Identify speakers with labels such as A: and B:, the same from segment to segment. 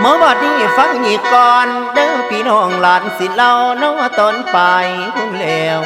A: เมื่อบัดนี้ฟังอีกก่อน เด้อพี่น้องหลานสิเล่าน้อตอนไปพุ่นแล้ว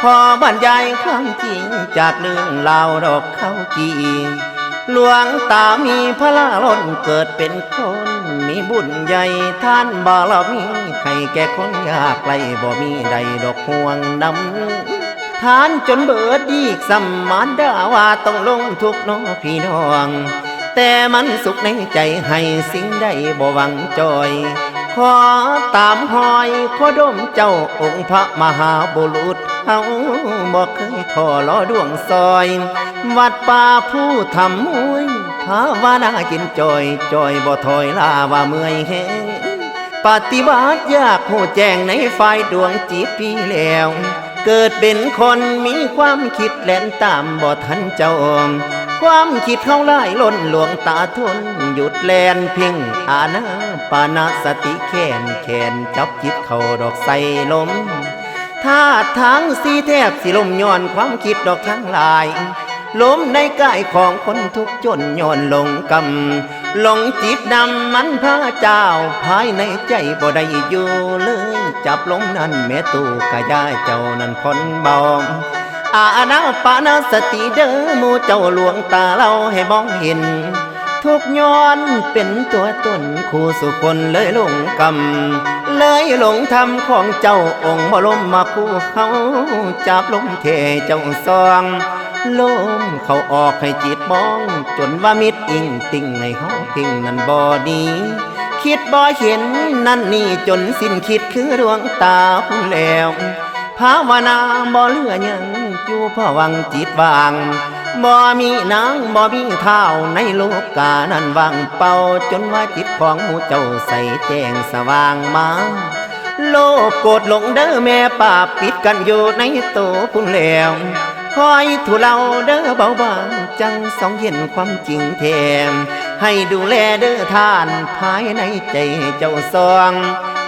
A: พอบรรยายความจริงจากเรื่องราวดอกเข้าวจีหลวงตามีพระลาล้นเกิดเป็นคนมีบุญใหญ่ท่านบารมีให้แก่คนยากไกลบ่มีใดดอกห่วงดำทานจนเบิดอีกสัมมานดาว่าต้องลงทุกน้อพี่น้อง แต่มันสุขในใจให้สิ่งใดบ่หวังจอย ขอตามหอยขอดมเจ้าองค์พระมหาบุรุษเฮาบ่เคยท้อล้อดวงซอย วัดป่าผู้ทำมวยภาวนากินจอยจอยบ่ถอยลาว่าเมื่อยแหงปฏิบัติยากหูแจ้งในฝ่ายดวงจิตพี่แล้ว เกิดเป็นคนมีความคิดแล่นตามบ่ทันเจ้า ความคิดเข้าไล่ล้นหลวงตาทน หยุดแลนเพ่งอาณาปานาสติแขนแขนจับจิตเข้าดอกใส่ลมท่าทางสีแทบสิลมย้อนความคิดดอกทั้งหลายล้มในกายของคนทุกจนย้อนลงกำลงจิตดำมันพระเจ้า ภายในใจบ่ได้อยู่เลย จับลมนั้นแม่ตูกะยาเจ้านั้นพ้นเบา อาณาปานาสติเด้อหมูเจ้าหลวงตาเราให้มองเห็น ทุกย้อนเป็นตัวตนคู่สุคนเลยหลงกำเลยหลงธรรมของเจ้าองค์บรมมาคู่เขาจับลมเทเจ้าซองลมเขาออกให้จิตมอง จนว่ามิดอิงติ่งให้เขาทิ้งนั่นบอดีคิดบ่เห็นนั่นนี่จนสิ้นคิดคือดวงตาผู้แล้ว ภาวนาบ่เหลือยังอยู่พวังจิตวางบ่มีนางบ่มีเท้าในโลกกานั้นว่างเป่าจนว่าจิตของหมู่เจ้าใสแจ้งสว่างมาโลกโกรธหลงเด้อแม่ป่าปิดกันอยู่ในโตพุ่นแล้วคอยถูเราเด้อเบาบางจังสองเห็นความจริงแทมให้ดูแลเด้อท่านภายในใจเจ้าซอง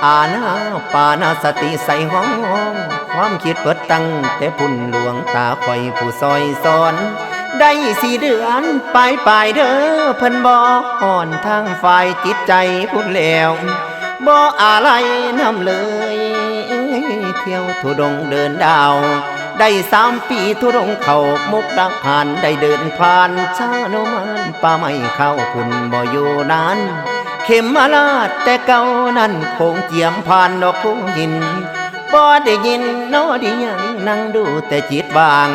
A: อาณาปานาสติใส่ห้อง ความคิดเปิดตั้งแต่พุ่นหลวงตาคอยผู้ซอยสอน ได้สี่เดือนปลายปลายเด้อเพิ่นบอกอ่อนทางฝ่ายจิตใจพุ่นแล้วบ่อะไรนำเลย เที่ยวทุดงเดินดาว ได้สามปีทุดงเขามุกดักผ่านได้เดินผ่านชาโนมันป่าไม่เข้าพุ่นบ่อยู่นาน ข็มมาลาดแต่เก่านั้นคงเจียมผ่านดอกผู้หินบ่ได้ยินนอดียังนั่งดูแต่จิตบาง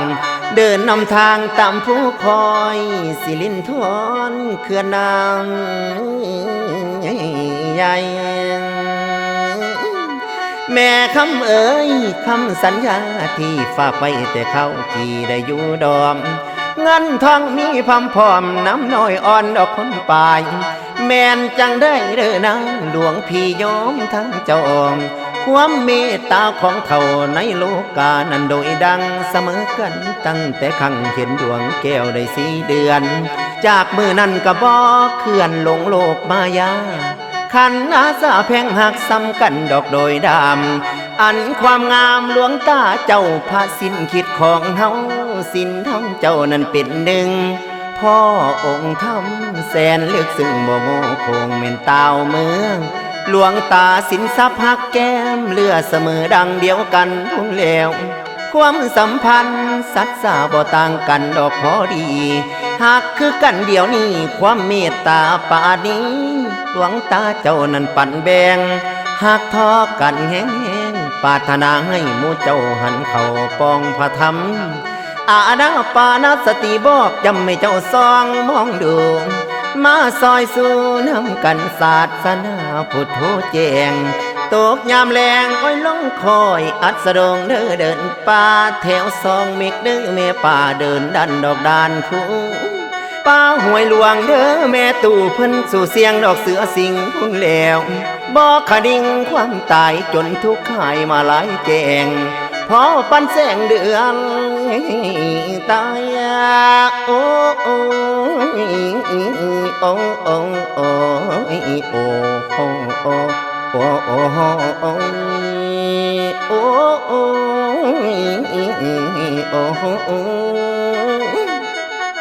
A: เดินนำทางตามผู้คอย สิลินทวนเขื่อนนางใหญ่แม่คำเอ๋ยคำสัญญาที่ฝากไว้แต่เขาที่ได้อยู่ดอมเงินทองมีพำพร้อมน้ำน้อยอ่อนดอกคนปลาย แมนจังได้เด้อนางหลวงพี่ยอมทั้งเจ้าอม ความเมตตาของเขาในโลกานั้นโดยดังเสมอกันตั้งแต่ครั้งเห็นดวงแก้วได้สีเดือน จากมือนั้นก็บอกเคลื่อนลงโลกมายาขันอาสาแพงหักซ้ำกันดอกโดยดามอันความงามหลวงตาเจ้าพระสินคิดของเฮาสินทั้งเจ้านั้นเป็นหนึ่ง พ่อองค์ทำแสนเลึกซึ่งบ่โง่คงเม่นตาวเมือง หลวงตาสินทรัพย์หักแก้มเลือเสมอดังเดียวกันพุ่นแล้วความสัมพันธ์สัตว์สาบ่ต่างกันดอกพอดี หากคือกันเดียวนี้ความเมตตาปานี้ หลวงตาเจ้านั้นปั่นแบง หากทอกันแห้งแห้งปาถนาให้มู่เจ้าหันเข้าปองพระธรรม อาณาปานาสติบอกจำให้เจ้าซองมองดูมาซอยสู่น้ำกันศาสนาพุทโธแจงตกยามแรงอ้อยลงคอย อัดสะดงเด้อเดินป่าแถวซองเมกเด้อแม่ป่าเดินดันดอกดานคู่ป้าหวยหลวงเด้อแม่ตู่เพิ่นสู่เสียงดอกเสือสิงพุ่งแล้วบอกขดิ่งความตายจนทุกข์หายมาหลายแจงพอปันแสงเดือน ตายโอ้โอ้โอ้โอ้โอ้โอ้โอ้โอ้โอ้โอ้โอ้โอ้โอ้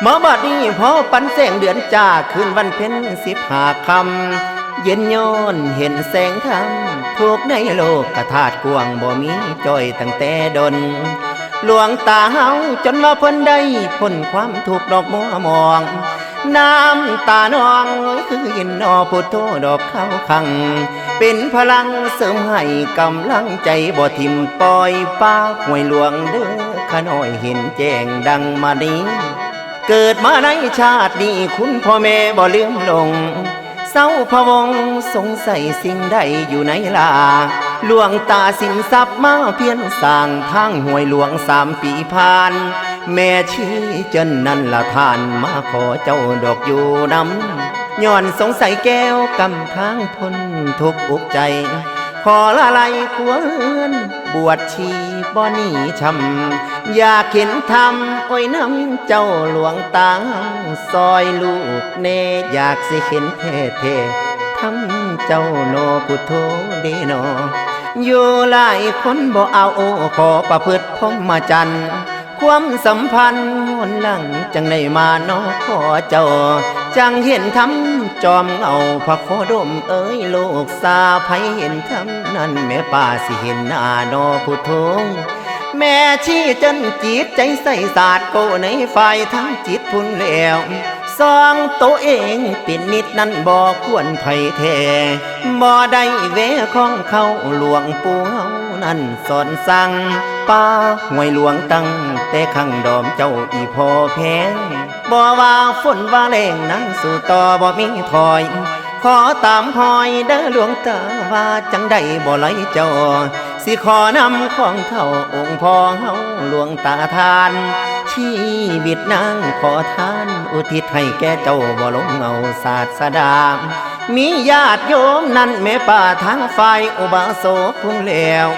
A: มาบัดนี้พอปันแสงเดือนจ้าคืนวันเพ็ญสิบห้าคำเย็นย้อนเห็นแสงธรรมทุกในโลกกระถาดกวงบ่มีจ้อยตั้งแต่ดน หลวงตาเฮาจนว่าเพิ่นได้พ้นความทุกข์ดอกมัวมอง น้ำตานองคือยินนอพุทโธดอกเข้าคัง เป็นพลังเสริมให้กำลังใจบ่ทิมปล่อยป้าห่วยหลวงเด้อขาน้อยเห็นแจ้งดังมานี้ เกิดมาในชาตินี้คุณพ่อแม่บ่ลืมลงเศร้าพะวงสงสัยสิ่งใดอยู่ในลา หลวงตาสินทรัพย์มาเพียนสร้างทางห่วยหลวงสามปีผ่าน แม่ชี้จนนั่นละทานมาขอเจ้าดอกอยู่นำย้อนสงสัยแก้วกำทางพ้นทุกข์อุกใจ ขอละไลควรบวชชีบ่หนีช้ำอยากเห็นธรรมโอ้ยน้ำเจ้าหลวงตาซอยลูกเนอยากสิเห็นเท่เท่ๆทำเจ้าโนพุโธเดโน อยู่หลายคนบ่เอาโอขอประพฤติพรหมจันทร์ความสัมพันธ์หนหลังจังได้มาเนอขอเจ้า จังเห็นทำจอมเงาพระโคดมเอ้ยลูกสาไผเห็นทำนั่นแม่ป่าสิเห็นหน้านอพุทโธแม่ชี้จนจิตใจใส่ศาสตร์โกในฝ่ายทั้งจิตพุ่นแล้ว สองตัวเองเป็นนิดนั้นบ่ควรไผ่แท้บ่ได้เวของเขาหลวงปู่เฮานั่นสอนสั่งป้าห่วยหลวงตั้งแต่ขังดอมเจ้าอีพอแพงบ่ว่าฝนว่าแรงนั่งสู่ต่อบ่มีถอย ขอตามหอยเด้อหลวงตาว่าจังได้บ่ไหลเจ้า สิขอนำของเท่าองค์พ่อเฮาหลวงตาทาน ชีวิตนางขอทานอุทิศให้แก่เจ้าบ่ลงเงาศาสดา มีญาติโยมนั่นแม่ป่าทางฝ่ายอุบาสกพุ่งแล้ว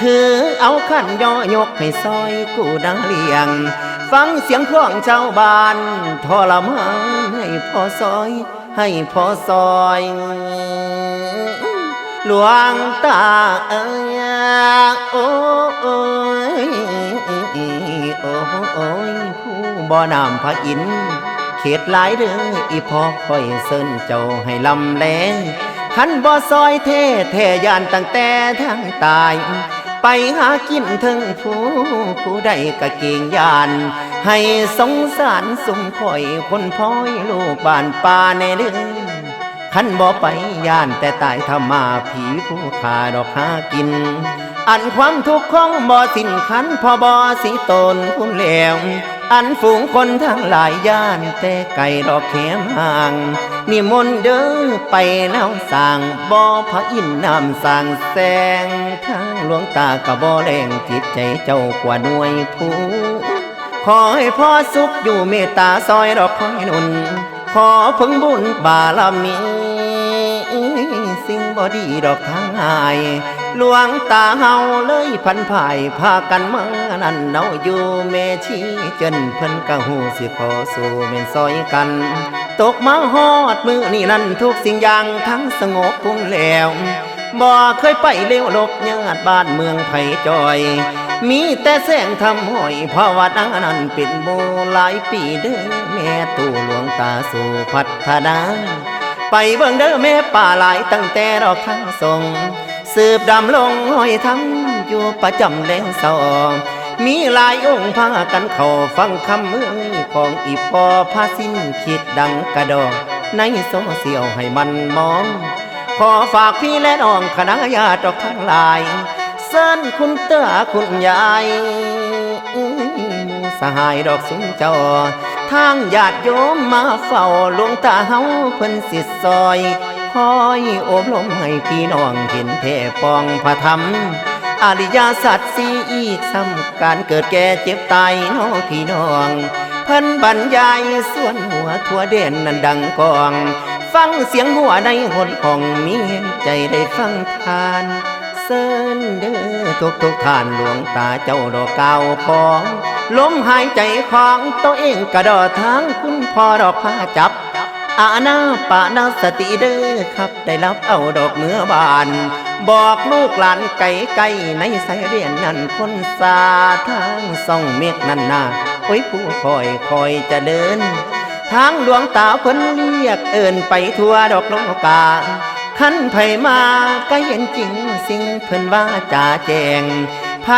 A: ถือเอาขันย่อยกให้ซอยกูดังเลียง ฟังเสียงของชาวบ้านทรมานให้พอซอย ให้พอซอย หลวงตาเอ้ยโอ้ย โอ้โอ้ยผู้บ่อนำพระอินเขตหลายเด้ออีพอคอยเซินเจ้าให้ลำแลงขันบ่ซอยเท่แท่ยานตั้งแต่ทางตาย ไปหากินถึงผู้ผู้ใดกะเก่งยาน ให้สงสารสุมข่อยคนพ้อยลูกบ้านป่าในเดือนขันบ่ไปย่านแต่ตายธรรมาผีผู้ขาดอกหากิน อันความทุกข์ของบ่สิ้นขันพอบ่สิตนพุ่นแล้วอันฝูงคนทั้งหลายย่านแต่ไก่ดอกแขมห่างนิมนต์เด้อไปแนวสร้างบ่อพระอินนำสร้างแสงทางหลวงตากะบ่แรงจิตใจเจ้ากว่าหน่วยผู้ขอให้พ่อสุขอยู่เมตตาซอยดอกคอยนุน ขอพึงบุญบารมีสิ่งบ่ดีดอกทางหาย หลวงตาเฮาเลยพันภายพากันมานั่นเนาอยู่เมชีจนเพิ่นกะหูสิขอสู่เม่นซอยกัน ตกมาฮอดมือนี่นั่นทุกสิ่งอย่างทั้งสงบพุ่งแล้วบ่เคยไปเลี้ยวลบญาติบ้านเมืองไผจอย มีแต่แสงทำห้อยภาวนานั้นเป็นโบหลายปีเด้อแม่ตู่หลวงตาสู่พัฒนา ไปเบิ่งเด้อแม่ป่าหลายตั้งแต่ดอกทั้งทรง สืบดำลงห้อยทำอยู่ประจำแดงสองมีหลายองค์พากันเข้าฟังคำเมือของอีพอพาสิ้นคิดดังกระดองในโซเชียลให้มันมอง ขอฝากพี่และน้องคณะญาติอกทั้งหลาย เส้นคุณเตอคุณยายสหายดอกสุนเจ้าทางญาติโยมมาเฝ้าหลวงตาเฮาเพิ่นสิซอย คอยโอบลมให้พี่น้องเห็นเทปองพระธรรม อริยสัจสีอีกซ้ำการเกิดแก่เจ็บตายน้องพี่น้อง เพิ่นบรรยายส่วนหัวทั่วเด่นนั้นดังกอง ฟังเสียงหัวในหนของมีเห็นใจได้ฟังทานเซินเด้อทุกทุกท่านหลวงตาเจ้าดอกเก่าพองลมหายใจของตัวเองกระดอทางคุณพ่อดอกผ้าจับ อาณาปานาสติเด้อครับได้รับเอาดอกเมื่อบาน บอกลูกหลานไก่ไก่ในสายเรียนนั่นคนสาทางส่องเมฆนั่นนาโอ้ยผู้คอยคอยจะเดิน ทางดวงตาเพิ่นเรียกเอินไปทั่วดอกโลกาขันไผมาก็เห็นจริงสิ่งเพิ่นว่าจ่าแจง ไผ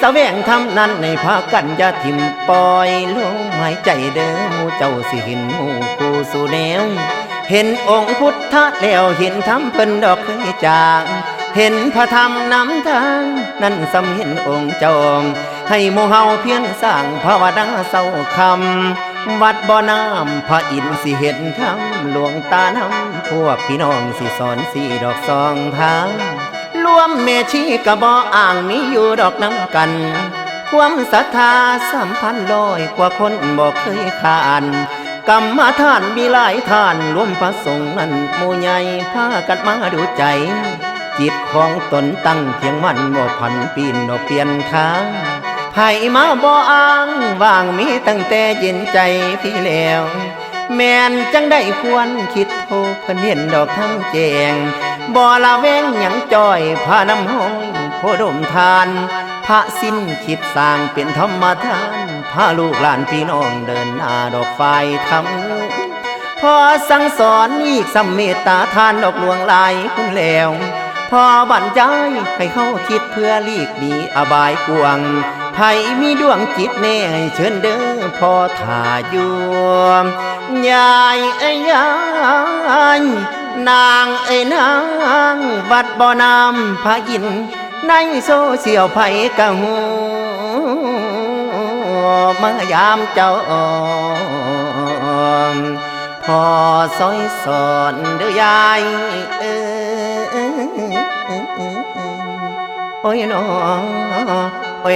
A: แสวงทำนั้นในพากันยาทิมปล่อยลมหายใจเด้อหมูเจ้าสิเห็นหมูกูสู่แนว เห็นองค์พุทธะแล้วเห็นธรรมเพิ่นดอกเคยจางเห็นพระธรรมนำทาง นั่นสำเห็นองค์จอมให้หมู่เฮาเพียรสร้างภาวนาเศร้าคำ วัดบ่อน้ำพระอินทร์สิเห็นธรรมหลวงตาน้ำพวกพี่น้องสิสอนสีดอกสองทาง รวมเมชีกะบ่อ่างมีอยู่ดอกน้ำกัน ความศรัทธาสัมพันธ์ลอยกว่าคนบ่เคยขานกรรมฐานมีหลายท่านรวมพระสงฆ์นั้นหมู่ใหญ่พากันมาดูใจ จิตของตนตั้งเพียงมันบ่พันปีนดอกเปลี่ยนทางไผมาบ่อ้างว่างมีตั้งแต่เย็นใจพี่แล้ว แม่นจังได้ควรคิดโทเพิ่นเห็นดอกทั้งแจงบ่ละแวงหยังจ้อยพาน้ำห้อยโพดมทาน พระสิ้นคิดสร้างเป็นธรรมทานพาลูกหลานพี่น้องเดินหน้าดอกไฟทำพอสั่งสอนอีกสัมเมตตาทานดอกหลวงลายคุณแล้วพอบรรยายให้เขาคิดเพื่อลีกหนีอบายกวงไผมีดวงจิตแน่เชิญเด้อพอถ่าอยู่ยายุ่มายามเจ้าพอซอยสอนเด้อยายเออโอ้ยน้อโอ้